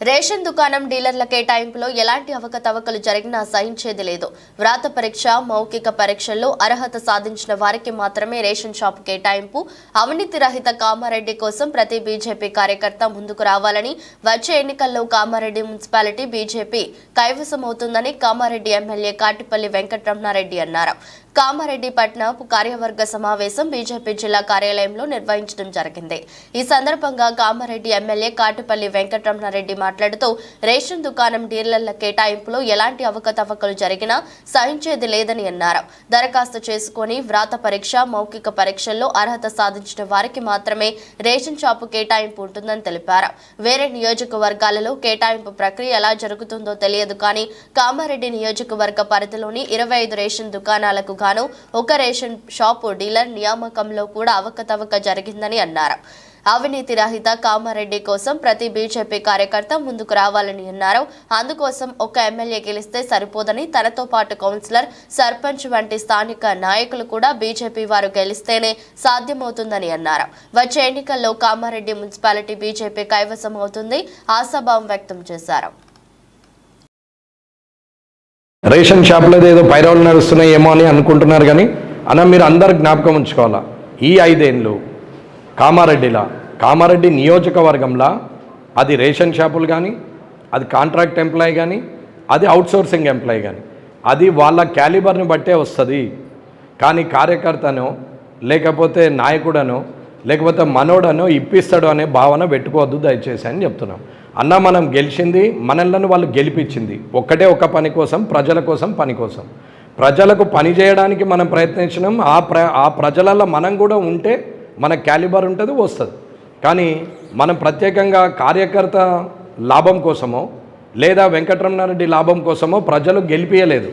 Ration దుకాణం డీలర్ల కేటాయింపులో ఎలాంటి అవకతవకలు జరిగినా సహించేది లేదు. వ్రాత పరీక్ష మౌఖిక పరీక్షల్లో అర్హత సాధించిన వారికి మాత్రమే రేషన్ షాపు కేటాయింపు అవినీతి రహిత కామారెడ్డి కోసం ప్రతి బీజేపీ కార్యకర్త ముందుకు రావాలని వచ్చే ఎన్నికల్లో కామారెడ్డి మున్సిపాలిటీ బీజేపీ కైవసమవుతుందని కామారెడ్డి ఎమ్మెల్యే కాటిపల్లి వెంకటరమణారెడ్డి అన్నారు. కామారెడ్డి పట్నం కార్యవర్గ సమావేశం బీజేపీ జిల్లా కార్యాలయంలో నిర్వహించడం జరిగింది. ఈ సందర్భంగా కామారెడ్డి ఎమ్మెల్యే కాటిపల్లి వెంకటరమణారెడ్డి మాట్లాడుతూ రేషన్ దుకాణం డీలర్ల కేటాయింపులో ఎలాంటి అవకతవకలు జరిగినా సహించేది లేదని అన్నారు. దరఖాస్తు చేసుకుని వ్రాత పరీక్ష మౌఖిక పరీక్షల్లో అర్హత సాధించిన వారికి మాత్రమే రేషన్ షాపు కేటాయింపు ఉంటుందని తెలిపారు. వేరే నియోజకవర్గాలలో కేటాయింపు ప్రక్రియ ఎలా జరుగుతుందో తెలియదు కానీ కామారెడ్డి నియోజకవర్గ పరిధిలోని ఇరవై ఐదు రేషన్ దుకాణాలకు గాను ఒక రేషన్ షాపు డీలర్ నియామకంలో కూడా అవకతవక జరిగిందని అన్నారు. అవినీతి రహిత కామారెడ్డి కోసం ప్రతి బీజేపీ కార్యకర్త ముందుకు రావాలని అన్నారు. అందుకోసం ఒక ఎమ్మెల్యే గెలిస్తే సరిపోదని తనతో పాటు కౌన్సిలర్ సర్పంచ్ వంటి స్థానిక నాయకులు కూడా బీజేపీ వారు గెలిస్తేనే సాధ్యమవుతుందని అన్నారు. వచ్చే ఎన్నికల్లో కామారెడ్డి మున్సిపాలిటీ బీజేపీ కైవసం అవుతుంది ఆశాభావం వ్యక్తం చేశారు. రేషన్ షాప్లో ఏదో పైరవులు నడుస్తున్నాయేమో అని అనుకుంటున్నారు కానీ అన్న మీరు అందరు జ్ఞాపకం ఉంచుకోవాలా? ఈ ఐదేళ్ళు కామారెడ్డిలా? కామారెడ్డి నియోజకవర్గంలో? అది రేషన్ షాపులు కానీ అది కాంట్రాక్ట్ ఎంప్లాయ్ కానీ అది అవుట్సోర్సింగ్ ఎంప్లాయ్ కానీ. అది వాళ్ళ క్యాలిబర్ని బట్టే వస్తుంది. కానీ కార్యకర్తనో లేకపోతే నాయకుడనో లేకపోతే మనోడనో ఇప్పిస్తాడు అనే భావన పెట్టుకోవద్దు దయచేసి అని చెప్తున్నాం. అన్న మనం గెలిచింది మనల్ని వాళ్ళు గెలిపించింది. ఒక్కటే ఒక పని కోసం ప్రజల కోసం పని కోసం. ప్రజలకు పని చేయడానికి మనం ప్రయత్నించినాం ఆ ప్ర ఆ ప్రజలలో మనం కూడా ఉంటే మన క్యాలిబర్ ఉంటుంది వస్తుంది. కానీ మనం ప్రత్యేకంగా కార్యకర్త లాభం కోసమో లేదా వెంకటరమణారెడ్డి లాభం కోసమో ప్రజలు గెలిపించలేదు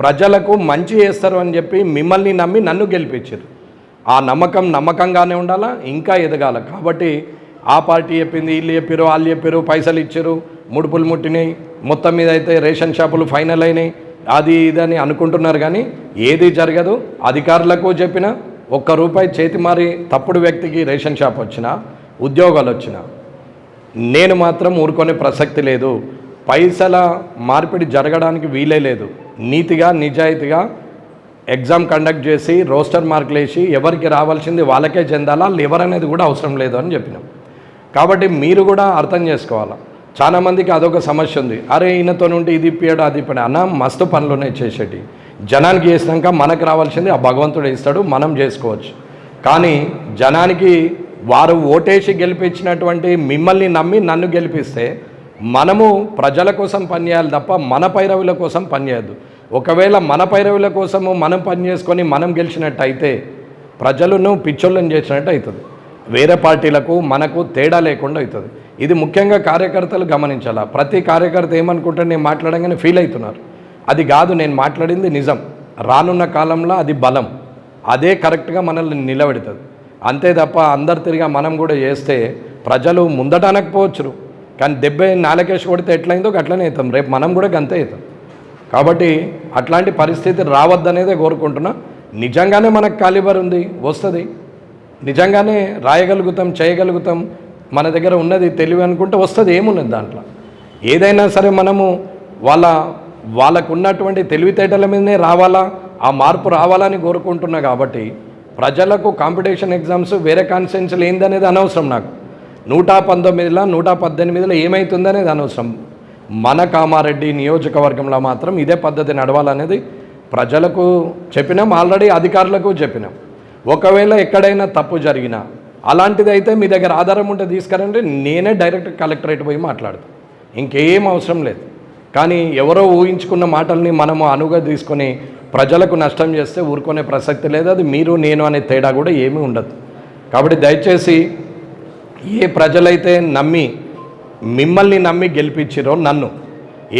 ప్రజలకు మంచి చేస్తారు అని చెప్పి మిమ్మల్ని నమ్మి నన్ను గెలిపించారు. ఆ నమ్మకం నమ్మకంగానే ఉండాలా? ఇంకా ఎదగాల. కాబట్టి ఆ పార్టీ చెప్పింది వీళ్ళు చెప్పారు వాళ్ళు చెప్పారు పైసలు ఇచ్చారు ముడుపులు ముట్టినాయి. మొత్తం మీద అయితే రేషన్ షాపులు ఫైనల్ అయినాయి. అది ఇదని అనుకుంటున్నారు కానీ ఏది జరగదు. అధికారులకు చెప్పిన ఒక్క రూపాయి చేతి మారి తప్పుడు వ్యక్తికి రేషన్ షాప్ వచ్చినా ఉద్యోగాలు వచ్చినా నేను మాత్రం ఊరుకునే ప్రసక్తి లేదు. పైసల మార్పిడి జరగడానికి వీలే లేదు. నీతిగా నిజాయితీగా ఎగ్జామ్ కండక్ట్ చేసి రోస్టర్ మార్కులు వేసి ఎవరికి రావాల్సింది వాళ్ళకే చెందాలా వాళ్ళు ఎవరనేది కూడా అవసరం లేదు అని చెప్పినాం. కాబట్టి మీరు కూడా అర్థం చేసుకోవాలి? చాలా మందికి అదొక సమస్య ఉంది. అరే ఈయనతో నుండి ఇది ఇప్పాడు అది ఇప్పాడు అన్న మస్తు పనులునే చేసేటి. జనానికి చేసినాక మనకు రావాల్సింది ఆ భగవంతుడు ఇస్తాడు మనం చేసుకోవచ్చు. కానీ జనానికి వారు ఓటేసి గెలిపించినటువంటి మిమ్మల్ని నమ్మి నన్ను గెలిపిస్తే మనము ప్రజల కోసం పనిచేయాలి తప్ప మన పైరవుల కోసం పనిచేయద్దు ఒకవేళ మన పైరవుల కోసము మనం పని చేసుకొని మనం గెలిచినట్టు అయితే ప్రజలను పిచ్చోళ్ళని చేసినట్టు అవుతుంది. వేరే పార్టీలకు మనకు తేడా లేకుండా అవుతుంది. ఇది ముఖ్యంగా కార్యకర్తలు గమనించాలా? ప్రతి కార్యకర్త ఏమనుకుంటే నేను మాట్లాడంగానే ఫీల్ అవుతున్నారు. అది కాదు నేను మాట్లాడింది నిజం. రానున్న కాలంలో అది బలం. అదే కరెక్ట్గా మనల్ని నిలబెడుతుంది. అంతే తప్ప అందరు తిరిగా మనం కూడా చేస్తే ప్రజలు ముందట అనకపోవచ్చు కానీ దెబ్బ నాలకేసి కొడితే ఎట్లయిందో అట్లనే అవుతాం. రేపు మనం కూడా గంతే అవుతాం. కాబట్టి అట్లాంటి పరిస్థితి రావద్దనేదే కోరుకుంటున్నా. నిజంగానే మనకు కాలిబర్ ఉంది వస్తుంది. నిజంగానే రాయగలుగుతాం చేయగలుగుతాం మన దగ్గర ఉన్నది తెలివి అనుకుంటే వస్తుంది ఏమున్నది దాంట్లో? ఏదైనా సరే మనము వాళ్ళ వాళ్ళకున్నటువంటి తెలివితేటల మీదనే రావాలా ఆ మార్పు రావాలని కోరుకుంటున్నా కాబట్టి ప్రజలకు కాంపిటీషన్ ఎగ్జామ్స్ వేరే కాన్స్టిట్యున్సీలు ఏందనేది అనవసరం నాకు. నూట పంతొమ్మిదిలో నూట పద్దెనిమిదిలో ఏమవుతుందనేది అనవసరం. మన కామారెడ్డి నియోజకవర్గంలో మాత్రం ఇదే పద్ధతి నడవాలనేది ప్రజలకు చెప్పినాం ఆల్రెడీ అధికారులకు చెప్పినాం. ఒకవేళ ఎక్కడైనా తప్పు జరిగినా అలాంటిది అయితే మీ దగ్గర ఆధారం ఉంటే తీసుకురండి నేనే డైరెక్ట్ కలెక్టరేట్ పోయి మాట్లాడతాను ఇంకేం అవసరం లేదు. కానీ ఎవరో ఊహించుకున్న మాటల్ని మనము అనుగా తీసుకొని ప్రజలకు నష్టం చేస్తే ఊరుకునే ప్రసక్తి లేదు అది మీరు నేను అనే తేడా కూడా ఏమీ ఉండదు. కాబట్టి దయచేసి ఏ ప్రజలైతే నమ్మి మిమ్మల్ని నమ్మి గెలిపించిరో నన్ను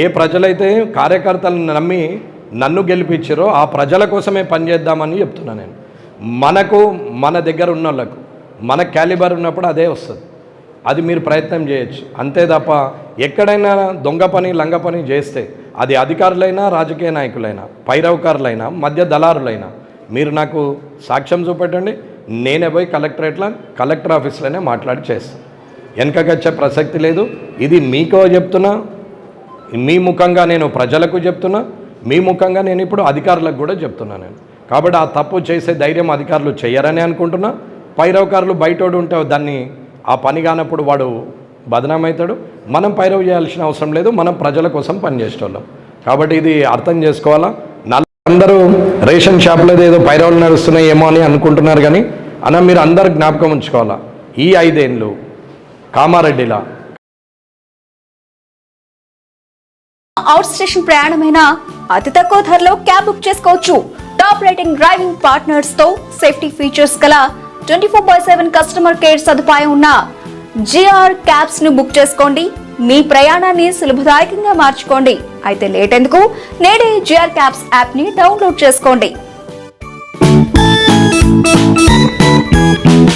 ఏ ప్రజలైతే కార్యకర్తలను నమ్మి నన్ను గెలిపించారో ఆ ప్రజల కోసమే పనిచేద్దామని చెప్తున్నా నేను. మనకు మన దగ్గర ఉన్న వాళ్ళకు మన క్యాలిబర్ ఉన్నప్పుడు అదే వస్తుంది. అది మీరు ప్రయత్నం చేయొచ్చు. అంతే తప్ప ఎక్కడైనా దొంగ పని లంగ పని చేస్తే అది అధికారులైనా రాజకీయ నాయకులైనా పైరవకారులైనా మధ్య దళారులైనా మీరు నాకు సాక్ష్యం చూపెట్టండి నేనే పోయి కలెక్టరేట్లో కలెక్టర్ ఆఫీస్లోనే మాట్లాడి చేస్తాను వెనకకొచ్చే ప్రసక్తి లేదు. ఇది మీకో చెప్తున్నా మీ ముఖంగా నేను ప్రజలకు చెప్తున్నా మీ ముఖంగా నేను ఇప్పుడు అధికారులకు కూడా చెప్తున్నా నేను. కాబట్టి ఆ తప్పు చేసే ధైర్యం అధికారులు చేయరని అనుకుంటున్నా. పైరవకారులు బయటోడు ఉంటే దాన్ని ఆ పని కానప్పుడు వాడు బదనామవుతాడు మనం పైరవ్ చేయాల్సిన అవసరం లేదు. మనం ప్రజల కోసం పనిచేసేవాళ్ళం కాబట్టి ఇది అర్థం చేసుకోవాలా? నల్ల అందరూ రేషన్ షాప్లో ఏదో పైరవులు నడుస్తున్నాయి ఏమో అని అనుకుంటున్నారు కానీ అన్న మీరు అందరు జ్ఞాపకం ఉంచుకోవాలా? ఈ ఐదేళ్ళు కామారెడ్డిలా. అవుట్ స్టేషన్ ప్రయాణమైన అతి తక్కువ ధరలో క్యాబ్ బుక్ చేసుకోవచ్చు. టాప్ రేటింగ్ డ్రైవింగ్ పార్ట్నర్స్తో సేఫ్టీ ఫీచర్స్ గల twenty four by seven customer care సదుపాయం ఉన్న జిఆర్ క్యాబ్స్ను బుక్ చేసుకోండి. మీ ప్రయాణాన్ని సులభదాయకంగా మార్చుకోండి. అయితే లేట్ ఎందుకు? నేడే జిఆర్ క్యాబ్స్ యాప్ని డౌన్లోడ్ చేసుకోండి.